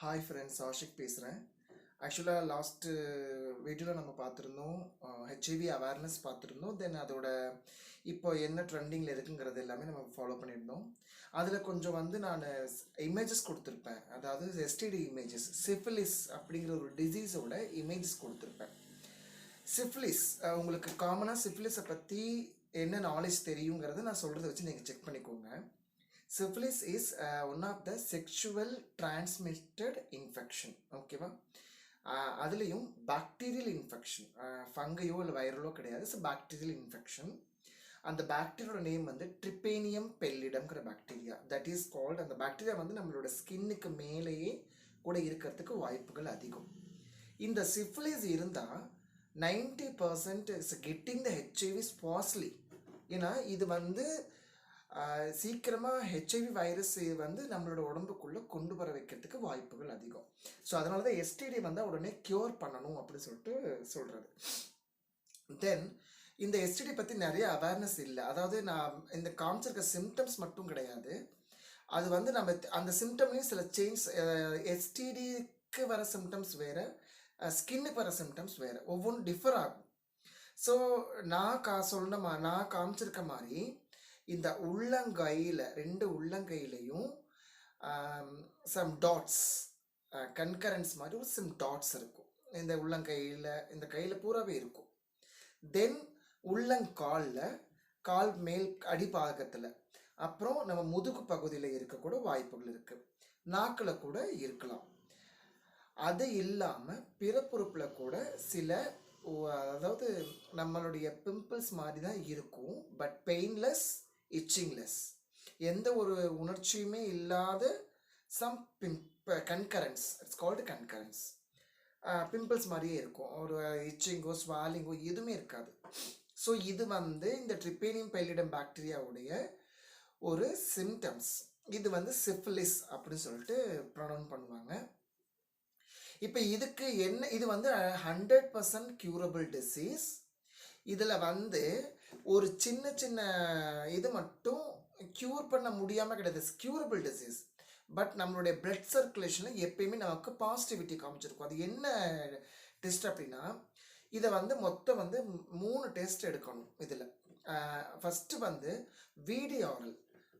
Hi friends Ashiq பேசுகிறேன் ஆக்சுவலாக last வீடியோவில் நம்ம பார்த்துருந்தோம் ஹெச்ஐவி uh, அவேர்னஸ் பார்த்துருந்தோம். தென் அதோட இப்போ என்ன ட்ரெண்டிங்கில் இருக்குங்கிறது எல்லாமே நம்ம ஃபாலோ பண்ணியிருந்தோம். அதில் கொஞ்சம் வந்து நான் இமேஜஸ் கொடுத்துருப்பேன். அதாவது எஸ்டிடி இமேஜஸ் சிஃபிலிஸ் அப்படிங்கிற ஒரு டிசீஸோட இமேஜஸ் கொடுத்துருப்பேன். சிஃபிலிஸ் உங்களுக்கு காமனாக சிஃபிலிஸை பற்றி என்ன நாலேஜ் தெரியுங்கிறத நான் சொல்கிறத வச்சு நீங்கள் செக் பண்ணிக்கோங்க. Syphilis is one of the sexual transmitted infection ஓகேவா அதுலேயும் பாக்டீரியல் இன்ஃபெக்ஷன் ஃபங்கையோ இல்லை வைரலோ கிடையாது. ஸோ பாக்டீரியல் இன்ஃபெக்ஷன் அந்த பாக்டீரியோட நேம் வந்து ட்ரிப்பேனியம் பெல்லிடம்ங்கிற பாக்டீரியா தட் இஸ் கால்ட் அந்த பாக்டீரியா வந்து நம்மளோட ஸ்கின்னுக்கு மேலேயே கூட இருக்கிறதுக்கு வாய்ப்புகள் அதிகம். இந்த சிஃபிலிஸ் இருந்தால் ninety percent is getting the HIV ஸ்பாஸ்லி ஏன்னா இது வந்து சீக்கிரமாக ஹெச்ஐவி வைரஸ் வந்து நம்மளோட உடம்புக்குள்ளே கொண்டு வர வைக்கிறதுக்கு வாய்ப்புகள் அதிகம். ஸோ அதனால தான் எஸ்டிடி வந்து உடனே க்யூர் பண்ணணும் அப்படின்னு சொல்லிட்டு சொல்கிறது தென் இந்த எஸ்டிடி பற்றி நிறைய அவேர்னஸ் இல்லை. அதாவது நான் இந்த காமிச்சிருக்க சிம்டம்ஸ் மட்டும் கிடையாது. அது வந்து நம்ம அந்த சிம்டம்லேயும் சில சேஞ்ச் எஸ்டிடிக்கு வர சிம்டம்ஸ் வேறு ஸ்கின்னுக்கு வர சிம்டம்ஸ் வேறு. ஒவ்வொன்றும் டிஃபர் ஆகும். ஸோ நான் கா சொன்ன மா நான் காமிச்சிருக்க மாதிரி இந்த உள்ளங்கையில் ரெண்டு உள்ளங்கையிலையும் சம் டாட்ஸ் கன்கரன்ஸ் மாதிரி ஒரு சிம் டாட்ஸ் இருக்கும். இந்த உள்ளங்கையில் இந்த கையில் பூராவே இருக்கும். தென் உள்ளங்காலில் கால் மேல் அடிபாகத்தில் அப்புறம் நம்ம முதுகு பகுதியில் இருக்கக்கூட வாய்ப்புகள் இருக்குது நாக்கில் கூட இருக்கலாம். அது இல்லாமல் பிறப்புறுப்பில் கூட சில அதாவது நம்மளுடைய பிம்பிள்ஸ் மாதிரி தான் இருக்கும். பட் பெயின்லெஸ் இச்சிங்லெஸ் எந்த ஒரு உணர்ச்சியுமே இல்லாத some pimple chancres it's called chancres pimples மாதிரியே இருக்கும். ஒரு இச்சிங்கோ ஸ்வாலிங்கோ எதுவுமே இருக்காது. ஸோ இது வந்து இந்த ட்ரிப்பேனியம் பைலிடம் பாக்டீரியாவுடைய ஒரு சிம்டம்ஸ் இது வந்து சிஃபிலிஸ் அப்படின்னு சொல்லிட்டு ப்ரொனவுன் பண்ணுவாங்க. இப்போ இதுக்கு என்ன இது வந்து ஹண்ட்ரட் பர்சன்ட் க்யூரபிள் டிசீஸ் இதில் வந்து ஒரு சின்ன சின்ன இது மட்டும் க்யூர் பண்ண முடியாமல் கிடையாது. க்யூரபிள் டிசீஸ் பட் நம்மளுடைய பிளட் சர்க்குலேஷனில் எப்பயுமே நமக்கு பாசிட்டிவிட்டி காமிச்சிருக்கும். அது என்ன டெஸ்ட் அப்படின்னா இதை வந்து மொத்தம் வந்து மூணு டெஸ்ட் எடுக்கணும் இதில். ஃபஸ்ட்டு வந்து வீடியோரல்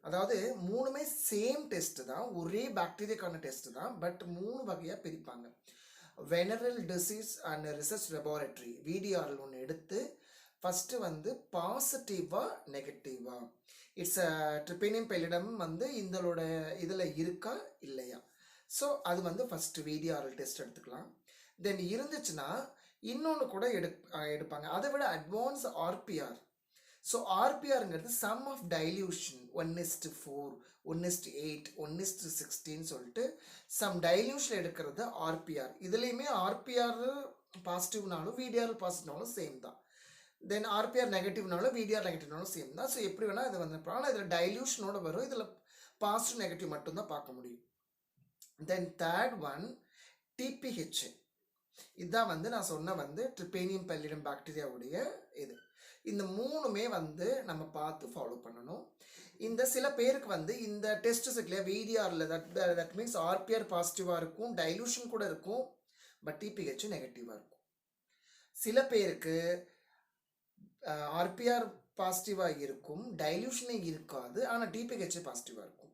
அதாவது மூணுமே சேம் டெஸ்ட்டு தான். ஒரே பாக்டீரியாக்கான டெஸ்ட்டு தான். பட் மூணு வகையாக பிரிப்பாங்க. Venereal disease and research laboratory VDRL ஒன்று எடுத்து ஃபஸ்ட்டு வந்து பாசிட்டிவா நெகட்டிவா இட்ஸ் ட்ரிப்பேனியம் பெல்லிடம் வந்து இதோட இதில் இருக்கா இல்லையா? ஸோ அது வந்து ஃபஸ்ட்டு விடிஆர்எல் டெஸ்ட் எடுத்துக்கலாம். தென் இருந்துச்சுன்னா இன்னொன்று கூட எடு எடுப்பாங்க. அதை விட advance RPR so ஆர்பிஆருங்கிறது some of dilution one is to four one is to eight one is to சிக்ஸ்டின்னு சொல்லிட்டு சம் டைல்யூஷன் எடுக்கிறது ஆர்பிஆர் இதுலேயுமே ஆர்பிஆர் பாசிட்டிவ்னாலும் விடிஆர் பாசிட்டிவ்னாலும் சேம் தான். தென் ஆர்பிஆர் நெகட்டிவ்னாலும் விடிஆர் நெகட்டிவ்னாலும் சேம் தான். ஸோ எப்படி வேணால் இது வந்து ஆனால் இதில் டைல்யூஷனோட வரும். இதில் பாசிட்டிவ் நெகட்டிவ் மட்டும்தான் பார்க்க முடியும். தென் தேர்ட் ஒன் டிபிஹெச் இதுதான் வந்து நான் சொன்ன வந்து ட்ரிப்பேனியம் பெல்லிடம் பாக்டீரியாவுடைய இது. இந்த மூணுமே வந்து நம்ம பார்த்து ஃபாலோ பண்ணணும். இந்த சில பேருக்கு வந்து இந்த டெஸ்ட் இருக்குல்லையா விடிஆரில் தட் தட் மீன்ஸ் ஆர்பிஆர் பாசிட்டிவாக இருக்கும் டைலூஷன் கூட இருக்கும் பட் டிபிஹெச் நெகட்டிவாக இருக்கும். சில பேருக்கு ஆர்பிஆர் பாசிட்டிவாக இருக்கும் டைல்யூஷனே இருக்காது ஆனால் டிபிஹெச் பாசிட்டிவாக இருக்கும்.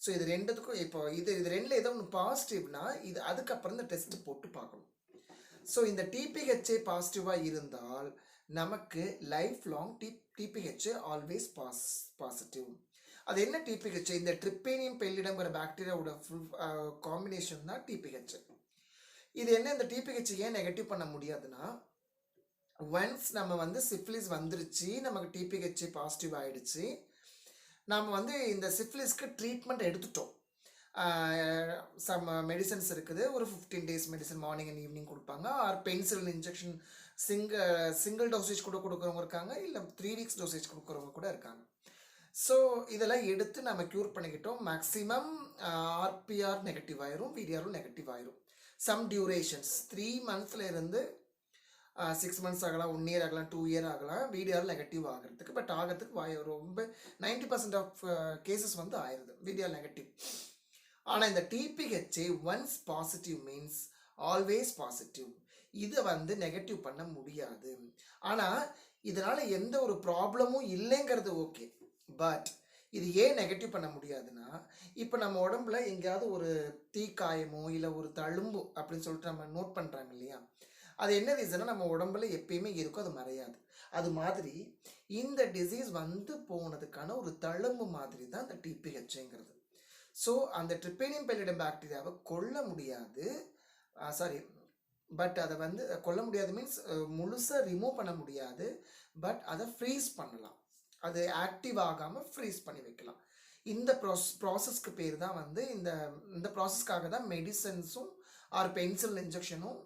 ஸோ இது ரெண்டுத்துக்கும் இப்போ இது இது ரெண்டில் ஏதோ ஒன்று பாசிட்டிவ்னா இது அதுக்கப்புறம் இந்த டெஸ்ட் போட்டு பார்க்கணும். ஸோ இந்த டிபிஹெச்ஏ பாசிட்டிவாக இருந்தால் நமக்கு life long T TPHA always pos positive அது என்ன டிபிஹெச் இந்த ட்ரிப்பேனியம் பெல்லிடம்ங்கிற பாக்டீரியாவோட ஃபுல் காம்பினேஷன் தான் டிபிஹெச் இது என்ன இந்த டிபிஹெச் ஏன் நெகட்டிவ் பண்ண முடியாதுன்னா ஒன்ஸ் நம்ம வந்து சிஃப்லிஸ் வந்துருச்சு நமக்கு டிபிஹெச்சி பாசிட்டிவ் ஆகிடுச்சு நாம் வந்து இந்த சிஃப்லிஸ்க்கு ட்ரீட்மெண்ட் எடுத்துட்டோம். சம் மெடிசன்ஸ் இருக்குது. ஒரு fifteen days medicine morning and evening கொடுப்பாங்க. Or penicillin injection single single dosage கூட கொடுக்குறவங்க இருக்காங்க. இல்லை த்ரீ வீக்ஸ் டோசேஜ் கொடுக்குறவங்க கூட இருக்காங்க. ஸோ இதெல்லாம் எடுத்து நம்ம க்யூர் பண்ணிக்கிட்டோம். மேக்ஸிமம் ஆர்பிஆர் நெகட்டிவ் ஆயிரும். விடிஆரும் நெகட்டிவ் ஆயிரும். சம் டியூரேஷன்ஸ் த்ரீ மந்த்ஸில் இருந்து சிக்ஸ் மந்த்ஸ் ஆகலாம் ஒன் இயர் ஆகலாம் டூ இயர் ஆகலாம். விடிஆர் நெகட்டிவ் ஆகிறதுக்கு பட் ஆகிறதுக்கு வாய் ரொம்ப நைன்டி பர்சன்ட் ஆஃப் கேசஸ் வந்து ஆயிடுது விடிஆர் நெகட்டிவ் ஆனால் இந்த TPHA once positive means always positive இதை வந்து நெகட்டிவ் பண்ண முடியாது. ஆனால் இதனால் எந்த ஒரு ப்ராப்ளமும் இல்லைங்கிறது ஓகே பட் இது ஏன் நெகட்டிவ் பண்ண முடியாதுன்னா இப்போ நம்ம உடம்புல எங்கேயாவது ஒரு தீக்காயமோ இல்லை ஒரு தழும்பு அப்படின்னு சொல்லிட்டு நம்ம நோட் பண்ணுறாங்க இல்லையா? அது என்ன ரீசன்னா நம்ம உடம்புல எப்பயுமே இருக்கும் அது மறையாது. அது மாதிரி இந்த டிசீஸ் வந்து போனதுக்கான ஒரு தழும்பு மாதிரி தான் இந்த டிபிஹெச்ங்கிறது ஸோ அந்த ட்ரிப்பேனியம் பெல்லிடம் பாக்டீரியாவை கொல்ல முடியாது. சாரி பட் அதை வந்து கொல்ல முடியாது மீன்ஸ் முழுசாக ரிமூவ் பண்ண முடியாது. பட் அதை ஃப்ரீஸ் பண்ணலாம். அது ஆக்டிவ் ஆகாமல் ஃப்ரீஸ் பண்ணி வைக்கலாம். இந்த ப்ராஸ் ப்ராசஸ்க்கு பேர் தான் வந்து இந்த இந்த ப்ராசஸ்க்காக தான் மெடிசன்ஸும் ஆர் பென்சில் இன்ஜெக்ஷனும்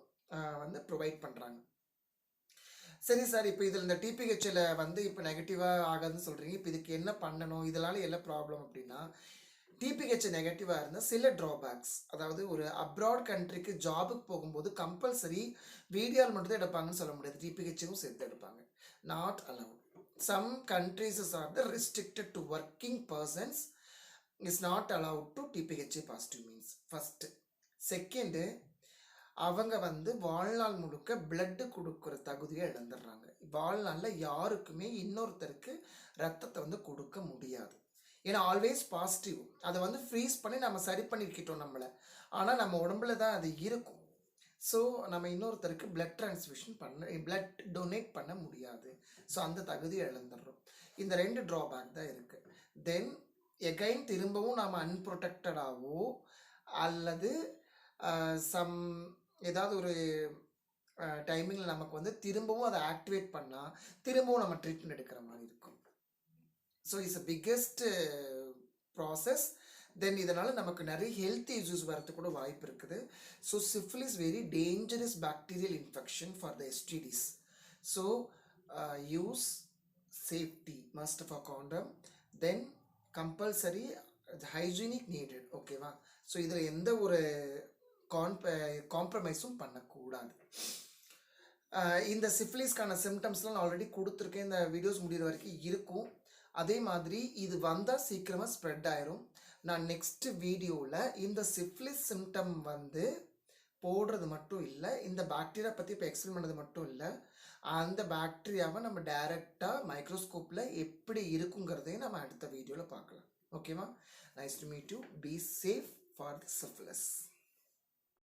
வந்து ப்ரொவைட் பண்ணுறாங்க சரி சார் இப்போ இதில் இந்த டிபிஹெச்சில் வந்து இப்போ நெகட்டிவாக ஆகாதுன்னு சொல்கிறீங்க இப்போ இதுக்கு என்ன பண்ணணும்? இதனால என்ன ப்ராப்ளம் அப்படின்னா டிபிஹெச் நெகட்டிவாக இருந்தால் சில ட்ராபேக்ஸ் அதாவது ஒரு அப்ராட் கண்ட்ரிக்கு ஜாபுக்கு போகும்போது கம்பல்சரி வீடியோவில் மட்டும்தான் எடுப்பாங்கன்னு சொல்ல முடியாது. டிபிஹெச்சும் சேர்த்து எடுப்பாங்க. Not allowed some countries are the restricted to working persons is not allowed to TPHA positive means first second அவங்க வந்து வாழ்நாள் முழுக்க பிளட்டு கொடுக்குற தகுதியை இழந்துடுறாங்க. வாழ்நாளில் யாருக்குமே இன்னொருத்தருக்கு ரத்தத்தை வந்து கொடுக்க முடியாது. ஏன்னா ஆல்வேஸ் பாசிட்டிவ் அதை வந்து ஃப்ரீஸ் பண்ணி நம்ம சரி பண்ணிக்கிட்டோம் நம்மளை. ஆனால் நம்ம உடம்புல தான் அது இருக்கும். ஸோ நம்ம இன்னொருத்தருக்கு பிளட் டிரான்ஸ்மிஷன் பண்ண eh, பிளட் டொனேட் பண்ண முடியாது. ஸோ அந்த தகுதி இழந்துடுறோம். இந்த ரெண்டு ட்ராபேக் தான் இருக்குது தென் எகைன் திரும்பவும் நாம் அன்ப்ரொடெக்டடாகவோ அல்லது சம் ஏதாவது ஒரு டைமிங்கில் நமக்கு வந்து திரும்பவும் அதை ஆக்டிவேட் பண்ணால் திரும்பவும் நம்ம ட்ரீட்மெண்ட் எடுக்கிற மாதிரி இருக்கும். So it's a biggest process then இதனால் நமக்கு நிறைய ஹெல்த் இஷ்யூஸ் வரதுக்கு கூட வாய்ப்பு இருக்குது. So syphilis very dangerous bacterial infection for the STDs so use safety must of a condom then compulsory hygienic needed ஓகேவா ஸோ இதில் எந்த ஒரு கான்ப காம்ப்ரமைஸும் பண்ணக்கூடாது. இந்த சிஃபிலிஸ்க்கான சிம்டம்ஸ்லாம் நான் ஆல்ரெடி கொடுத்துருக்கேன். இந்த வீடியோஸ் முடிகிற வரைக்கும் இருக்கும். அதே மாதிரி இது வந்தால் சீக்கிரமாக ஸ்ப்ரெட் ஆயிரும். நான் நெக்ஸ்ட் வீடியோவில் இந்த சிஃப்லிஸ் சிம்டம் வந்து போடுறது மட்டும் இல்லை இந்த பாக்டீரியா பற்றி இப்போ எக்ஸ்பிளைன் பண்ணது மட்டும் இல்லை அந்த பாக்டீரியாவை நம்ம டைரெக்டாக மைக்ரோஸ்கோப்பில் எப்படி இருக்குங்கிறதையும் நம்ம அடுத்த வீடியோவில் பார்க்கலாம். ஓகேவா nice to meet you be safe for the syphilis